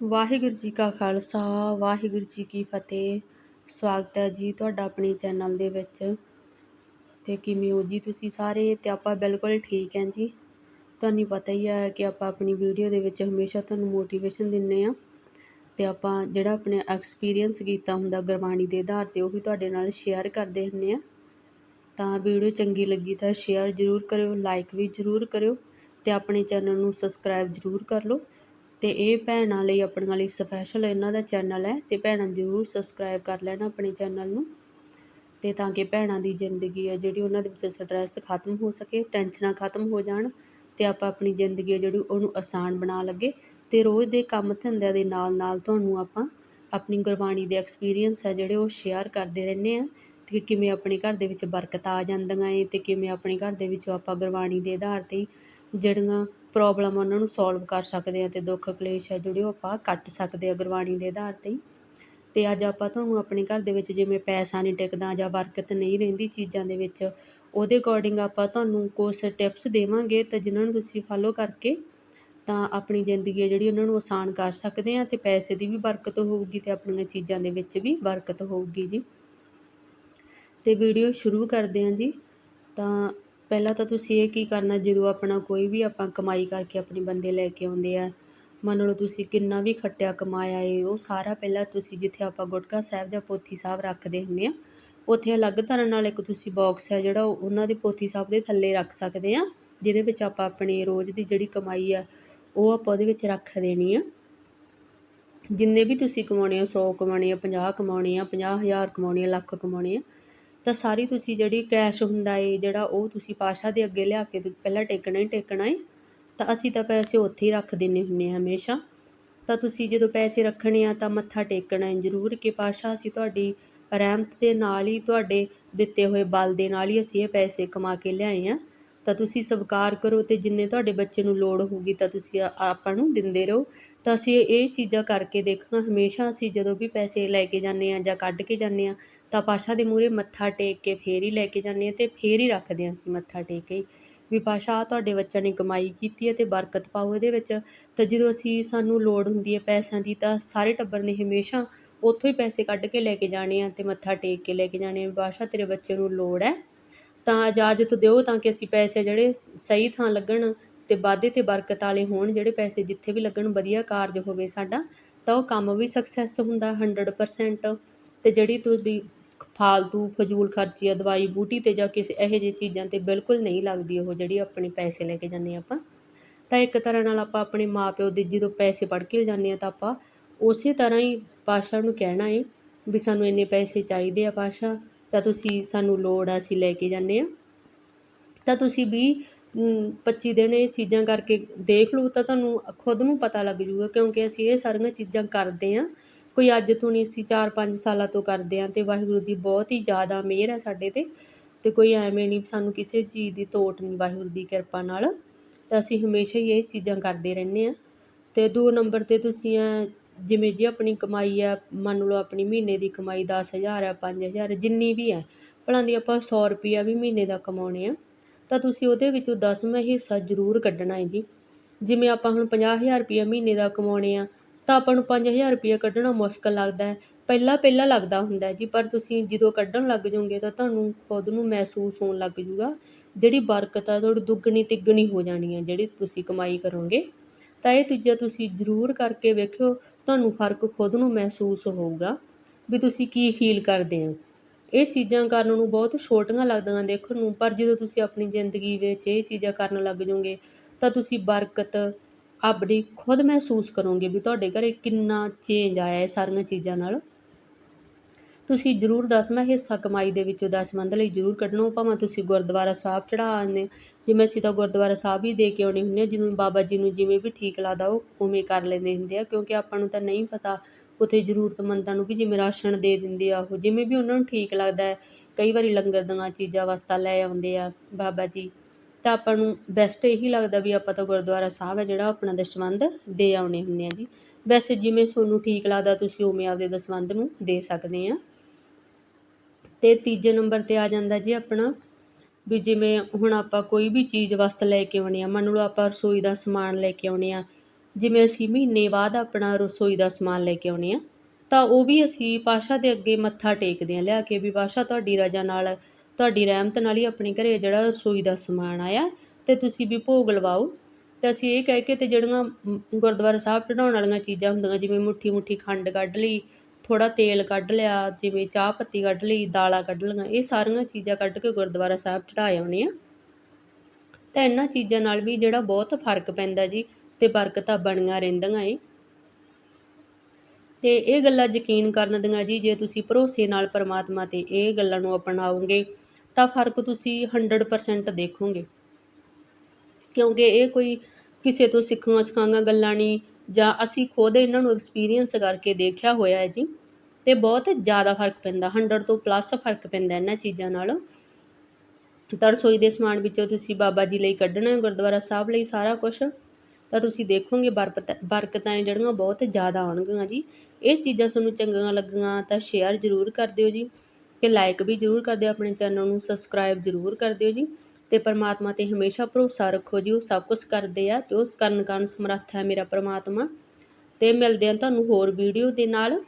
ਵਾਹਿਗੁਰੂ ਜੀ ਕਾ ਖਾਲਸਾ, ਵਾਹਿਗੁਰੂ ਜੀ ਕੀ ਫਤਿਹ। ਸਵਾਗਤ ਹੈ ਜੀ ਤੁਹਾਡਾ ਆਪਣੇ ਚੈਨਲ ਦੇ ਵਿੱਚ। ਤੇ ਕਿਵੇਂ ਹੋ ਜੀ ਤੁਸੀਂ ਸਾਰੇ? ਤੇ ਆਪਾਂ ਬਿਲਕੁਲ ਠੀਕ ਹਾਂ ਜੀ। ਤੁਹਾਨੂੰ ਪਤਾ ਹੀ ਹੈ ਕਿ ਆਪਾਂ ਆਪਣੀ ਵੀਡੀਓ ਦੇ ਵਿੱਚ ਹਮੇਸ਼ਾ ਤੁਹਾਨੂੰ ਮੋਟੀਵੇਸ਼ਨ ਦਿੰਨੇ ਆ ਤੇ ਆਪਾਂ ਜਿਹੜਾ ਆਪਣੇ ਐਕਸਪੀਰੀਅੰਸ ਕੀਤਾ ਹੁੰਦਾ ਗੁਰਬਾਣੀ ਦੇ ਆਧਾਰ ਤੇ ਉਹ ਵੀ ਤੁਹਾਡੇ ਨਾਲ ਸ਼ੇਅਰ ਕਰਦੇ ਹੁੰਨੇ ਆ ਤਾਂ ਵੀਡੀਓ ਚੰਗੀ ਲੱਗੀ ਤਾਂ ਸ਼ੇਅਰ ਜ਼ਰੂਰ ਕਰਿਓ ਲਾਈਕ ਵੀ ਜ਼ਰੂਰ ਕਰਿਓ। ਤੇ ਆਪਣੇ ਚੈਨਲ ਨੂੰ ਸਬਸਕ੍ਰਾਈਬ ਜ਼ਰੂਰ ਕਰ ਲਓ। ਅਤੇ ਇਹ ਭੈਣਾਂ ਲਈ, ਆਪਣੀਆਂ ਲਈ ਸਪੈਸ਼ਲ ਇਹਨਾਂ ਦਾ ਚੈਨਲ ਹੈ ਅਤੇ ਭੈਣਾਂ ਜ਼ਰੂਰ ਸਬਸਕ੍ਰਾਈਬ ਕਰ ਲੈਣ ਆਪਣੇ ਚੈਨਲ ਨੂੰ ਅਤੇ ਤਾਂ ਕਿ ਭੈਣਾਂ ਦੀ ਜ਼ਿੰਦਗੀ ਹੈ ਜਿਹੜੀ ਉਹਨਾਂ ਦੇ ਵਿੱਚ ਸਟਰੈੱਸ ਖਤਮ ਹੋ ਸਕੇ ਟੈਨਸ਼ਨਾਂ ਖਤਮ ਹੋ ਜਾਣ ਅਤੇ ਆਪਾਂ ਆਪਣੀ ਜ਼ਿੰਦਗੀ ਹੈ ਜਿਹੜੀ ਉਹਨੂੰ ਆਸਾਨ ਬਣਾ ਲੱਗੇ ਅਤੇ ਰੋਜ਼ ਦੇ ਕੰਮ ਧੰਦਿਆਂ ਦੇ ਨਾਲ ਨਾਲ ਤੁਹਾਨੂੰ ਆਪਾਂ ਆਪਣੀ ਗੁਰਬਾਣੀ ਦੇ ਐਕਸਪੀਰੀਅੰਸ ਹੈ ਜਿਹੜੇ ਉਹ ਸ਼ੇਅਰ ਕਰਦੇ ਰਹਿੰਦੇ ਆ ਕਿ ਕਿਵੇਂ ਆਪਣੇ ਘਰ ਦੇ ਵਿੱਚ ਬਰਕਤ ਆ ਜਾਂਦੀਆਂ ਏ ਅਤੇ ਕਿਵੇਂ ਆਪਣੇ ਘਰ ਦੇ ਵਿੱਚੋਂ ਆਪਾਂ ਗੁਰਬਾਣੀ ਦੇ ਆਧਾਰ ਤੇ ਜਿਹੜੀਆਂ ਪ੍ਰੋਬਲਮ ਉਹਨਾਂ ਨੂੰ ਸੋਲਵ ਕਰ ਸਕਦੇ ਹਾਂ ਅਤੇ ਦੁੱਖ ਕਲੇਸ਼ ਹੈ, ਜਿਹੜੇ ਉਹ ਆਪਾਂ ਕੱਟ ਸਕਦੇ ਹਾਂ ਗੁਰਬਾਣੀ ਦੇ ਆਧਾਰ ਤੇ ਹੀ। ਅਤੇ ਅੱਜ ਆਪਾਂ ਤੁਹਾਨੂੰ ਆਪਣੇ ਘਰ ਦੇ ਵਿੱਚ ਜਿਵੇਂ ਪੈਸਾ ਨਹੀਂ ਟਿਕਦਾ ਜਾਂ ਬਰਕਤ ਨਹੀਂ ਰਹਿੰਦੀ ਚੀਜ਼ਾਂ ਦੇ ਵਿੱਚ, ਉਹਦੇ ਅਕੋਰਡਿੰਗ ਆਪਾਂ ਤੁਹਾਨੂੰ ਕੁਛ ਟਿਪਸ ਦੇਵਾਂਗੇ ਤਾਂ ਜਿਨ੍ਹਾਂ ਨੂੰ ਤੁਸੀਂ ਫਾਲੋ ਕਰਕੇ ਤਾਂ ਆਪਣੀ ਜ਼ਿੰਦਗੀ ਹੈ ਜਿਹੜੀ ਉਹਨਾਂ ਨੂੰ ਆਸਾਨ ਕਰ ਸਕਦੇ ਹਾਂ ਅਤੇ ਪੈਸੇ ਦੀ ਵੀ ਬਰਕਤ ਹੋਊਗੀ ਅਤੇ ਆਪਣੀਆਂ ਚੀਜ਼ਾਂ ਦੇ ਵਿੱਚ ਵੀ ਬਰਕਤ ਹੋਊਗੀ ਜੀ। ਅਤੇ ਵੀਡੀਓ ਸ਼ੁਰੂ ਕਰਦੇ ਹਾਂ ਜੀ। ਤਾਂ ਪਹਿਲਾਂ ਤਾਂ ਤੁਸੀਂ ਇਹ ਕੀ ਕਰਨਾ, ਜਦੋਂ ਆਪਣਾ ਕੋਈ ਵੀ ਆਪਾਂ ਕਮਾਈ ਕਰਕੇ ਆਪਣੇ ਬੰਦੇ ਲੈ ਕੇ ਆਉਂਦੇ ਆ, ਮੰਨ ਲਓ ਤੁਸੀਂ ਕਿੰਨਾ ਵੀ ਖੱਟਿਆ ਕਮਾਇਆ ਏ, ਉਹ ਸਾਰਾ ਪਹਿਲਾਂ ਤੁਸੀਂ ਜਿੱਥੇ ਆਪਾਂ ਗੁਟਕਾ ਸਾਹਿਬ ਜਾਂ ਪੋਥੀ ਸਾਹਿਬ ਰੱਖਦੇ ਹੁੰਦੇ ਹਾਂ ਉੱਥੇ ਅਲੱਗ ਤਰ੍ਹਾਂ ਨਾਲ ਇੱਕ ਤੁਸੀਂ ਬੋਕਸ ਹੈ ਜਿਹੜਾ ਉਹਨਾਂ ਦੇ ਪੋਥੀ ਸਾਹਿਬ ਦੇ ਥੱਲੇ ਰੱਖ ਸਕਦੇ ਹਾਂ ਜਿਹਦੇ ਵਿੱਚ ਆਪਾਂ ਆਪਣੀ ਰੋਜ਼ ਦੀ ਜਿਹੜੀ ਕਮਾਈ ਆ, ਉਹ ਆਪਾਂ ਉਹਦੇ ਵਿੱਚ ਰੱਖ ਦੇਣੀ ਆ। ਜਿੰਨੇ ਵੀ ਤੁਸੀਂ ਕਮਾਉਣੇ ਆ 100 ਕਮਾਉਣੇ ਆ 50 ਕਮਾਉਣੇ ਆ 50000 ਕਮਾਉਣੇ ਆ, ਲੱਖ ਕਮਾਉਣੇ ਆ ਤਾਂ ਸਾਰੀ ਤੁਸੀਂ ਜਿਹੜੀ ਕੈਸ਼ ਹੁੰਦਾ ਏ, ਜਿਹੜਾ ਉਹ ਤੁਸੀਂ ਪਾਸ਼ਾ ਦੇ ਅੱਗੇ ਲਿਆ ਕੇ ਪਹਿਲਾਂ ਟੇਕਣਾ ਹੀ ਟੇਕਣਾ ਏ, ਤਾਂ ਅਸੀਂ ਤਾਂ ਪੈਸੇ ਉੱਥੇ ਹੀ ਰੱਖ ਦਿੰਦੇ ਹੁੰਦੇ ਹਾਂ ਹਮੇਸ਼ਾ। ਤਾਂ ਤੁਸੀਂ ਜਦੋਂ ਪੈਸੇ ਰੱਖਣੇ ਆ ਤਾਂ ਮੱਥਾ ਟੇਕਣਾ ਹੈ ਜ਼ਰੂਰ ਕਿ ਪਾਸ਼ਾ, ਅਸੀਂ ਤੁਹਾਡੀ ਰਹਿਮਤ ਦੇ ਨਾਲ ਹੀ ਤੁਹਾਡੇ ਦਿੱਤੇ ਹੋਏ ਬਲ ਦੇ ਨਾਲ ਹੀ ਅਸੀਂ ਇਹ ਪੈਸੇ ਕਮਾ ਕੇ ਲਿਆਏ ਹਾਂ ਤਾਂ ਤੁਸੀਂ ਸਵੀਕਾਰ ਕਰੋ ਅਤੇ ਜਿੰਨੇ ਤੁਹਾਡੇ ਬੱਚੇ ਨੂੰ ਲੋੜ ਹੋਊਗੀ ਤਾਂ ਤੁਸੀਂ ਆਪਾਂ ਨੂੰ ਦਿੰਦੇ ਰਹੋ। ਤਾਂ ਅਸੀਂ ਇਹ ਚੀਜ਼ਾਂ ਕਰਕੇ ਦੇਖਾਂ ਹਮੇਸ਼ਾ ਅਸੀਂ ਜਦੋਂ ਵੀ ਪੈਸੇ ਲੈ ਕੇ ਜਾਂਦੇ ਹਾਂ ਜਾਂ ਕੱਢ ਕੇ ਜਾਂਦੇ ਹਾਂ, ਤਾਂ ਪਾਸ਼ਾ ਦੇ ਮੂਹਰੇ ਮੱਥਾ ਟੇਕ ਕੇ ਫੇਰ ਹੀ ਲੈ ਕੇ ਜਾਂਦੇ ਹਾਂ ਅਤੇ ਫੇਰ ਹੀ ਰੱਖਦੇ ਹਾਂ ਅਸੀਂ ਮੱਥਾ ਟੇਕ ਕੇ। ਵੀ ਪਾਸ਼ਾ ਤੁਹਾਡੇ ਬੱਚਿਆਂ ਨੇ ਕਮਾਈ ਕੀਤੀ ਹੈ ਅਤੇ ਬਰਕਤ ਪਾਓ ਇਹਦੇ ਵਿੱਚ। ਤਾਂ ਜਦੋਂ ਅਸੀਂ ਸਾਨੂੰ ਲੋੜ ਹੁੰਦੀ ਹੈ ਪੈਸਿਆਂ ਦੀ ਤਾਂ ਸਾਰੇ ਟੱਬਰ ਨੇ ਹਮੇਸ਼ਾ ਉੱਥੋਂ ਹੀ ਪੈਸੇ ਕੱਢ ਕੇ ਲੈ ਕੇ ਜਾਣੇ ਆ ਅਤੇ ਮੱਥਾ ਟੇਕ ਕੇ ਲੈ ਕੇ ਜਾਣੇ ਆ। ਪਾਸ਼ਾ ਤੇਰੇ ਬੱਚੇ ਨੂੰ ਲੋੜ ਹੈ ਤਾਂ ਇਜਾਜ਼ਤ ਦਿਓ ਤਾਂ ਕਿ ਅਸੀਂ ਪੈਸੇ ਜਿਹੜੇ ਸਹੀ ਥਾਂ ਲੱਗਣ ਅਤੇ ਵਾਧੇ ਅਤੇ ਬਰਕਤ ਵਾਲੇ ਹੋਣ, ਜਿਹੜੇ ਪੈਸੇ ਜਿੱਥੇ ਵੀ ਲੱਗਣ, ਵਧੀਆ ਕਾਰਜ ਹੋਵੇ ਸਾਡਾ, ਤਾਂ ਉਹ ਕੰਮ ਵੀ ਸਕਸੈਸ ਹੁੰਦਾ ਹੰਡਰਡ ਪਰਸੈਂਟ ਅਤੇ ਜਿਹੜੀ ਤੁਹਾਡੀ ਫਾਲਤੂ ਫਜ਼ੂਲ ਖਰਚੀ ਆ, ਦਵਾਈ ਬੂਟੀ ਤੇ ਜਾਂ ਕਿਸੇ ਇਹੋ ਜਿਹੀ ਚੀਜ਼ਾਂ ਤੇ ਬਿਲਕੁਲ ਨਹੀਂ ਲੱਗਦੀ ਉਹ ਜਿਹੜੀ ਆਪਣੇ ਪੈਸੇ ਲੈ ਕੇ ਜਾਂਦੇ ਆਪਾਂ। ਤਾਂ ਇੱਕ ਤਰ੍ਹਾਂ ਨਾਲ ਆਪਾਂ ਆਪਣੇ ਮਾਪਿਓ ਦੇ ਜਦੋਂ ਪੈਸੇ ਪੜ ਕੇ ਜਾਂਦੇ ਆ ਤਾਂ ਆਪਾਂ ਉਸੇ ਤਰ੍ਹਾਂ ਹੀ ਪਾਸ਼ਾ ਨੂੰ ਕਹਿਣਾ ਏ ਵੀ ਸਾਨੂੰ ਇੰਨੇ ਪੈਸੇ ਚਾਹੀਦੇ ਆ ਪਾਸ਼ਾ। ਤਾਂ ਤੁਸੀਂ ਸਾਨੂੰ ਲੋੜ ਆ ਅਸੀਂ ਲੈ ਕੇ ਜਾਂਦੇ ਹਾਂ। ਤਾਂ ਤੁਸੀਂ ਵੀਹ ਪੱਚੀ ਦਿਨ ਇਹ ਚੀਜ਼ਾਂ ਕਰਕੇ ਦੇਖ ਲਓ, ਤਾਂ ਤੁਹਾਨੂੰ ਖੁਦ ਨੂੰ ਪਤਾ ਲੱਗ ਜੂਗਾ ਕਿਉਂਕਿ ਅਸੀਂ ਇਹ ਸਾਰੀਆਂ ਚੀਜ਼ਾਂ ਕਰਦੇ ਹਾਂ। ਕੋਈ ਅੱਜ ਤੋਂ ਨਹੀਂ, ਅਸੀਂ 4-5 ਸਾਲਾਂ ਤੋਂ ਕਰਦੇ ਹਾਂ ਤੇ ਵਾਹਿਗੁਰੂ ਦੀ ਬਹੁਤ ਹੀ ਜ਼ਿਆਦਾ ਮਿਹਰ ਹੈ ਸਾਡੇ ਤੇ। ਤੇ ਕੋਈ ਐਵੇਂ ਨਹੀਂ, ਸਾਨੂੰ ਕਿਸੇ ਚੀਜ਼ ਦੀ ਤੋਟ ਨਹੀਂ, ਵਾਹਿਗੁਰੂ ਦੀ ਕਿਰਪਾ ਨਾਲ। ਤਾਂ ਅਸੀਂ ਹਮੇਸ਼ਾ ਹੀ ਇਹ ਚੀਜ਼ਾਂ ਕਰਦੇ ਰਹਿੰਦੇ ਹਾਂ। ਤੇ ਦੋ ਨੰਬਰ ਤੇ ਤੁਸੀਂ ਜਿਵੇਂ ਜੇ ਆਪਣੀ ਕਮਾਈ ਹੈ ਮੰਨ ਲਓ ਆਪਣੀ ਮਹੀਨੇ ਦੀ ਕਮਾਈ ਦਸ ਹਜ਼ਾਰ ਹੈ ਪੰਜ ਹਜ਼ਾਰ, ਜਿੰਨੀ ਵੀ ਹੈ ਭਲਾ ਦੀ ਆਪਾਂ ਸੌ ਰੁਪਈਆ ਵੀ ਮਹੀਨੇ ਦਾ ਕਮਾਉਣੇ ਆ, ਤਾਂ ਤੁਸੀਂ ਉਹਦੇ ਵਿੱਚੋਂ ਦਸਵਾਂ ਹਿੱਸਾ ਜ਼ਰੂਰ ਕੱਢਣਾ ਹੈ ਜੀ। ਜਿਵੇਂ ਆਪਾਂ ਹੁਣ ਪੰਜਾਹ ਹਜ਼ਾਰ ਰੁਪਈਆ ਮਹੀਨੇ ਦਾ ਕਮਾਉਣੇ ਆ, ਤਾਂ ਆਪਾਂ ਨੂੰ ਪੰਜ ਹਜ਼ਾਰ ਰੁਪਈਆ ਕੱਢਣਾ ਮੁਸ਼ਕਿਲ ਲੱਗਦਾ ਪਹਿਲਾਂ ਪਹਿਲਾਂ ਲੱਗਦਾ ਹੁੰਦਾ ਜੀ, ਪਰ ਤੁਸੀਂ ਜਦੋਂ ਕੱਢਣ ਲੱਗ ਜਾਓਗੇ ਤਾਂ ਤੁਹਾਨੂੰ ਖੁਦ ਨੂੰ ਮਹਿਸੂਸ ਹੋਣ ਲੱਗ ਜੂਗਾ ਜਿਹੜੀ ਬਰਕਤ ਆ, ਤੁਹਾਡੀ ਦੁੱਗਣੀ ਤਿੱਗਣੀ ਹੋ ਜਾਣੀ ਹੈ ਜਿਹੜੀ ਤੁਸੀਂ ਕਮਾਈ ਕਰੋਗੇ। ਤਾਂ ਇਹ ਚੀਜ਼ਾਂ ਤੁਸੀਂ ਜ਼ਰੂਰ ਕਰਕੇ ਵੇਖਿਓ, ਤੁਹਾਨੂੰ ਫ਼ਰਕ ਖੁਦ ਨੂੰ ਮਹਿਸੂਸ ਹੋਊਗਾ ਵੀ ਤੁਸੀਂ ਕੀ ਫੀਲ ਕਰਦੇ ਹੋ। ਇਹ ਚੀਜ਼ਾਂ ਕਰਨ ਨੂੰ ਬਹੁਤ ਛੋਟੀਆਂ ਲੱਗਦੀਆਂ ਦੇਖਣ ਨੂੰ, ਪਰ ਜਦੋਂ ਤੁਸੀਂ ਆਪਣੀ ਜ਼ਿੰਦਗੀ ਵਿੱਚ ਇਹ ਚੀਜ਼ਾਂ ਕਰਨ ਲੱਗ ਜਾਓਗੇ, ਤਾਂ ਤੁਸੀਂ ਬਰਕਤ, ਆਪਣੀ ਖੁਦ ਮਹਿਸੂਸ ਕਰੋਗੇ ਵੀ ਤੁਹਾਡੇ ਘਰੇ ਕਿੰਨਾ ਚੇਂਜ ਆਇਆ ਇਹ ਸਾਰੀਆਂ ਚੀਜ਼ਾਂ ਨਾਲ। ਤੁਸੀਂ ਜ਼ਰੂਰ ਦਸਵਾਂ ਹਿੱਸਾ ਕਮਾਈ ਦੇ ਵਿੱਚੋਂ ਦਸਵੰਧ ਲਈ ਜ਼ਰੂਰ ਕੱਢਣਾ, ਭਾਵੇਂ ਤੁਸੀਂ ਗੁਰਦੁਆਰਾ ਸਾਹਿਬ ਚੜਾ ਆਉਂਦੇ ਜਿਵੇਂ ਅਸੀਂ ਤਾਂ ਗੁਰਦੁਆਰਾ ਸਾਹਿਬ ਹੀ ਦੇ ਕੇ ਆਉਣੇ ਹੁੰਦੇ ਹਾਂ, ਜਿਵੇਂ ਬਾਬਾ ਜੀ ਨੂੰ ਜਿਵੇਂ ਵੀ ਠੀਕ ਲੱਗਦਾ ਉਹ ਉਵੇਂ ਕਰ ਲੈਂਦੇ ਹੁੰਦੇ ਆ, ਕਿਉਂਕਿ ਆਪਾਂ ਨੂੰ ਤਾਂ ਨਹੀਂ ਪਤਾ ਉੱਥੇ ਜ਼ਰੂਰਤਮੰਦਾਂ ਨੂੰ ਵੀ ਜਿਵੇਂ ਰਾਸ਼ਨ ਦੇ ਦਿੰਦੇ ਆ ਉਹ, ਜਿਵੇਂ ਵੀ ਉਹਨਾਂ ਨੂੰ ਠੀਕ ਲੱਗਦਾ ਕਈ ਵਾਰੀ ਲੰਗਰ ਦੀਆਂ ਚੀਜ਼ਾਂ ਵਸਤਾਂ ਲੈ ਆਉਂਦੇ ਆ ਬਾਬਾ ਜੀ, ਤਾਂ ਆਪਾਂ ਨੂੰ ਬੈਸਟ ਇਹੀ ਲੱਗਦਾ ਵੀ ਆਪਾਂ ਤਾਂ ਗੁਰਦੁਆਰਾ ਸਾਹਿਬ ਹੈ ਜਿਹੜਾ ਆਪਣਾ ਦਸਵੰਧ ਦੇ ਆਉਣੇ ਹੁੰਦੇ ਆ ਜੀ। ਵੈਸੇ ਜਿਵੇਂ ਤੁਹਾਨੂੰ ਠੀਕ ਲੱਗਦਾ ਤੁਸੀਂ ਉਵੇਂ ਆਪਦੇ ਦਸਵੰਧ ਨੂੰ ਦੇ ਸਕਦੇ ਆ। ਤੇ ਤੀਜੇ ਨੰਬਰ ਤੇ ਆ ਜਾਂਦਾ ਜੀ ਆਪਣਾ ਵੀ ਜਿਵੇਂ ਹੁਣ ਆਪਾਂ ਕੋਈ ਵੀ ਚੀਜ਼ ਵਸਤ ਲੈ ਕੇ ਆਉਣੀ ਹਾਂ ਮੰਨ ਲਓ ਆਪਾਂ ਰਸੋਈ ਦਾ ਸਮਾਨ ਲੈ ਕੇ ਆਉਂਦੇ ਹਾਂ ਜਿਵੇਂ ਅਸੀਂ ਮਹੀਨੇ ਬਾਅਦ ਆਪਣਾ ਰਸੋਈ ਦਾ ਸਮਾਨ ਲੈ ਕੇ ਆਉਂਦੇ ਹਾਂ ਤਾਂ ਉਹ ਵੀ ਅਸੀਂ ਪਾਸ਼ਾ ਦੇ ਅੱਗੇ ਮੱਥਾ ਟੇਕਦੇ ਹਾਂ ਲਿਆ ਕੇ ਵੀ ਪਾਸ਼ਾ ਤੁਹਾਡੀ ਰਜ਼ਾ ਨਾਲ, ਤੁਹਾਡੀ ਰਹਿਮਤ ਨਾਲ ਹੀ ਆਪਣੇ ਘਰ ਜਿਹੜਾ ਰਸੋਈ ਦਾ ਸਮਾਨ ਆਇਆ ਅਤੇ ਤੁਸੀਂ ਵੀ ਭੋਗ ਲਵਾਓ। ਅਤੇ ਅਸੀਂ ਇਹ ਕਹਿ ਕੇ ਅਤੇ ਜਿਹੜੀਆਂ ਗੁਰਦੁਆਰਾ ਸਾਹਿਬ ਚੜਾਉਣ ਵਾਲੀਆਂ ਚੀਜ਼ਾਂ ਹੁੰਦੀਆਂ, ਜਿਵੇਂ ਮੁੱਠੀ ਮੁੱਠੀ ਖੰਡ ਕੱਢ ਲਈ ਥੋੜ੍ਹਾ ਤੇਲ ਕੱਢ ਲਿਆ, ਜਿਵੇਂ ਚਾਹ ਪੱਤੀ ਕੱਢ ਲਈ, ਦਾਲਾਂ ਕੱਢ ਲਈਆਂ, ਇਹ ਸਾਰੀਆਂ ਚੀਜ਼ਾਂ ਕੱਢ ਕੇ ਗੁਰਦੁਆਰਾ ਸਾਹਿਬ ਚੜਾ ਆਉਂਦੇ ਆ ਤਾਂ ਇਹਨਾਂ ਚੀਜ਼ਾਂ ਨਾਲ ਵੀ ਜਿਹੜਾ ਬਹੁਤ ਫ਼ਰਕ ਪੈਂਦਾ ਜੀ, ਤੇ ਬਰਕਤਾਂ ਬਣੀਆਂ ਰਹਿੰਦੀਆਂ ਏ। ਤੇ ਇਹ ਗੱਲਾਂ ਯਕੀਨ ਕਰਨ ਦੀਆਂ ਜੀ, ਜੇ ਤੁਸੀਂ ਭਰੋਸੇ ਨਾਲ ਪਰਮਾਤਮਾ ਤੇ ਇਹ ਗੱਲਾਂ ਨੂੰ ਅਪਣਾਓਗੇ, ਤਾਂ ਫ਼ਰਕ ਤੁਸੀਂ 100% ਦੇਖੋਗੇ। ਕਿਉਂਕਿ ਇਹ ਕੋਈ ਕਿਸੇ ਤੋਂ ਸਿੱਖੀਆਂ ਸਿਖਾਈਆਂ ਗੱਲਾਂ ਨਹੀਂ ਜਾਂ ਅਸੀਂ ਖੁਦ ਇਹਨਾਂ ਨੂੰ ਐਕਸਪੀਰੀਅੰਸ ਕਰਕੇ ਦੇਖਿਆ ਹੋਇਆ ਹੈ ਜੀ ਅਤੇ ਬਹੁਤ ਜ਼ਿਆਦਾ ਫ਼ਰਕ ਪੈਂਦਾ ਹੰਡਰਡ ਤੋਂ ਪਲੱਸ ਫ਼ਰਕ ਪੈਂਦਾ ਇਹਨਾਂ ਚੀਜ਼ਾਂ ਨਾਲ। ਤਾਂ ਰਸੋਈ ਦੇ ਸਮਾਨ ਵਿੱਚੋਂ ਤੁਸੀਂ ਬਾਬਾ ਜੀ ਲਈ ਕੱਢਣਾ, ਗੁਰਦੁਆਰਾ ਸਾਹਿਬ ਲਈ ਸਾਰਾ ਕੁਛ, ਤਾਂ ਤੁਸੀਂ ਦੇਖੋਗੇ ਬਰਕਤ, ਬਰਕਤਾਂ ਜਿਹੜੀਆਂ ਬਹੁਤ ਜ਼ਿਆਦਾ ਆਉਣਗੀਆਂ ਜੀ। ਇਹ ਚੀਜ਼ਾਂ ਤੁਹਾਨੂੰ ਚੰਗੀਆਂ ਲੱਗੀਆਂ ਤਾਂ ਸ਼ੇਅਰ ਜ਼ਰੂਰ ਕਰ ਦਿਓ ਜੀ, ਤੇ ਲਾਈਕ ਵੀ ਜ਼ਰੂਰ ਕਰ ਦਿਓ ਆਪਣੇ ਚੈਨਲ ਨੂੰ ਸਬਸਕ੍ਰਾਈਬ ਜ਼ਰੂਰ ਕਰ ਦਿਓ ਜੀ। ਅਤੇ ਪਰਮਾਤਮਾ ਤੇ ਹਮੇਸ਼ਾ ਭਰੋਸਾ ਰੱਖੋ ਜੀ, ਉਹ ਸਭ ਕੁਛ ਕਰਦੇ ਆ ਅਤੇ ਉਸ ਕਰਨ ਕਾਰਨ ਸਮਰੱਥ ਹੈ ਮੇਰਾ ਪਰਮਾਤਮਾ। ਅਤੇ ਮਿਲਦੇ ਹਾਂ ਤੁਹਾਨੂੰ ਹੋਰ ਵੀਡੀਓ ਦੇ ਨਾਲ।